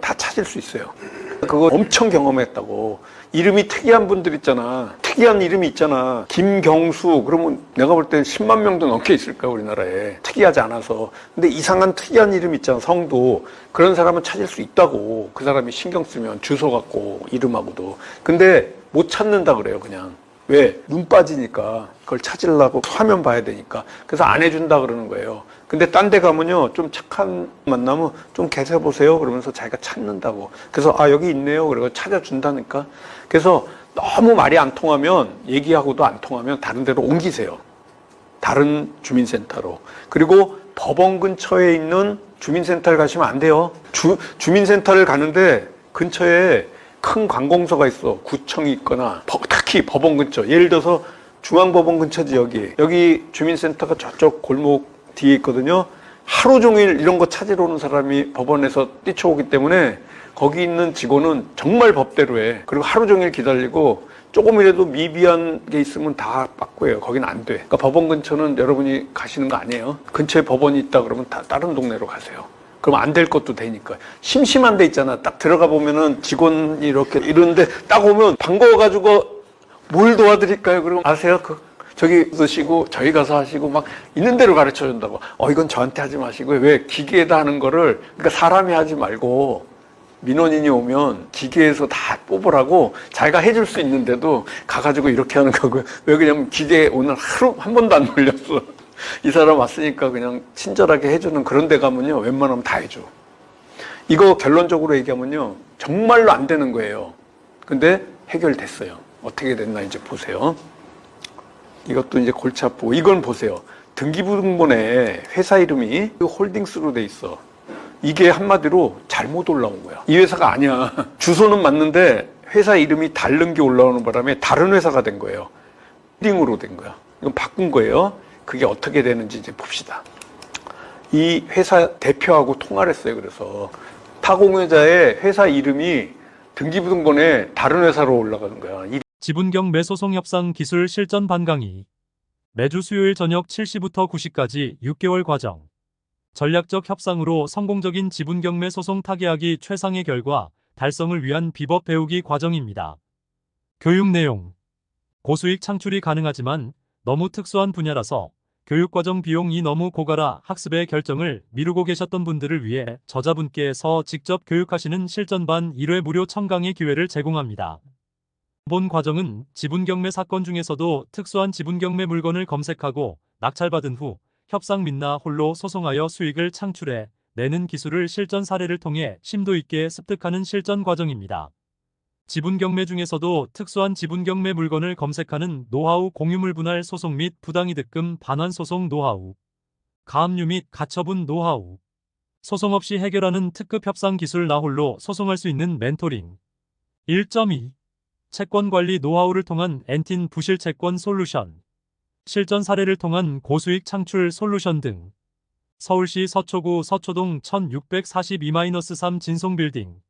다 찾을 수 있어요. 그거 엄청 경험했다고. 이름이 특이한 분들 있잖아. 특이한 이름이 있잖아. 김경수. 그러면 내가 볼 때 10만 명도 넘게 있을까, 우리나라에. 특이하지 않아서. 근데 이상한 특이한 이름 있잖아, 성도. 그런 사람은 찾을 수 있다고. 그 사람이 신경 쓰면 주소 갖고, 이름하고도. 근데 못 찾는다 그래요, 그냥. 왜? 눈 빠지니까 그걸 찾으려고 화면 봐야 되니까. 그래서 안 해준다 그러는 거예요. 근데 딴 데 가면요. 좀 착한 만나면 좀 계셔 보세요. 그러면서 자기가 찾는다고. 그래서 아, 여기 있네요. 그리고 찾아준다니까. 그래서 너무 말이 안 통하면 얘기하고도 안 통하면 다른 데로 옮기세요. 다른 주민센터로. 그리고 법원 근처에 있는 주민센터를 가시면 안 돼요. 주, 주민센터를 가는데 근처에 큰 관공서가 있어. 구청이 있거나, 법- 특히 법원 근처. 예를 들어서 중앙법원 근처지, 여기. 여기 주민센터가 저쪽 골목 뒤에 있거든요. 하루 종일 이런 거 찾으러 오는 사람이 법원에서 뛰쳐오기 때문에 거기 있는 직원은 정말 법대로 해. 그리고 하루 종일 기다리고 조금이라도 미비한 게 있으면 다 빠꾸예요. 거기는 안 돼. 그러니까 법원 근처는 여러분이 가시는 거 아니에요. 근처에 법원이 있다 그러면 다 다른 동네로 가세요. 그럼 안 될 것도 되니까. 심심한 데 있잖아. 딱 들어가 보면은 직원이 이렇게 이러는데 딱 오면 반가워가지고 뭘 도와드릴까요? 그럼 아세요? 그 저기 드시고 저희 가서 하시고 막 있는 대로 가르쳐 준다고. 어 이건 저한테 하지 마시고 왜 기계에다 하는 거를 그러니까 사람이 하지 말고 민원인이 오면 기계에서 다 뽑으라고 자기가 해줄 수 있는데도 가가지고 이렇게 하는 거고요. 왜 그냐면 기계 오늘 하루 한 번도 안 돌렸어. 이 사람 왔으니까 그냥 친절하게 해주는 그런 데 가면요. 웬만하면 다 해줘. 이거 결론적으로 얘기하면요. 정말로 안 되는 거예요. 근데 해결됐어요. 어떻게 됐나 이제 보세요. 이것도 이제 골치 아프고 이건 보세요. 등기부등본에 회사 이름이 홀딩스로 돼 있어. 이게 한마디로 잘못 올라온 거야. 이 회사가 아니야. 주소는 맞는데 회사 이름이 다른 게 올라오는 바람에 다른 회사가 된 거예요. 홀딩으로 된 거야. 이건 바꾼 거예요. 그게 어떻게 되는지 이제 봅시다. 이 회사 대표하고 통화를 했어요. 그래서 타공회사의 회사 이름이 등기부등본에 다른 회사로 올라가는 거야. 이 지분경 매소송 협상 기술 실전 반 강의. 매주 수요일 저녁 7시부터 9시까지 6개월 과정. 전략적 협상으로 성공적인 지분경매 소송 타개하기 최상의 결과 달성을 위한 비법 배우기 과정입니다. 교육 내용. 고수익 창출이 가능하지만 너무 특수한 분야라서 교육과정 비용이 너무 고가라 학습의 결정을 미루고 계셨던 분들을 위해 저자분께서 직접 교육하시는 실전반 1회 무료 첨강의 기회를 제공합니다. 본 과정은 지분경매 사건 중에서도 특수한 지분경매 물건을 검색하고 낙찰받은 후 협상 및나 홀로 소송하여 수익을 창출해 내는 기술을 실전 사례를 통해 심도 있게 습득하는 실전 과정입니다. 지분경매 중에서도 특수한 지분경매 물건을 검색하는 노하우 공유물 분할 소송 및 부당이득금 반환 소송 노하우, 가압류 및 가처분 노하우, 소송 없이 해결하는 특급 협상 기술 나홀로 소송할 수 있는 멘토링. 1.2 채권 관리 노하우를 통한 엔틴 부실 채권 솔루션, 실전 사례를 통한 고수익 창출 솔루션 등 서울시 서초구 서초동 1642-3 진송빌딩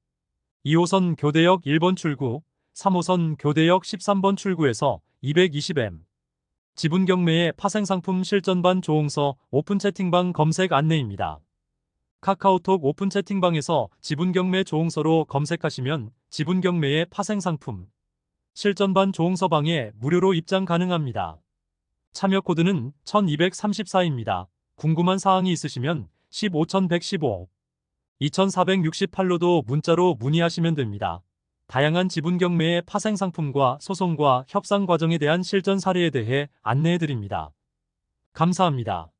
2호선 교대역 1번 출구, 3호선 교대역 13번 출구에서 220M 지분 경매의 파생상품 실전반 조홍서 오픈 채팅방 검색 안내입니다. 카카오톡 오픈 채팅방에서 지분 경매 조홍서로 검색하시면 지분 경매의 파생상품 실전반 조홍서방에 무료로 입장 가능합니다. 참여 코드는 1234입니다. 궁금한 사항이 있으시면 15115 2468로도 문자로 문의하시면 됩니다. 다양한 지분 경매의 파생 상품과 소송과 협상 과정에 대한 실전 사례에 대해 안내해 드립니다. 감사합니다.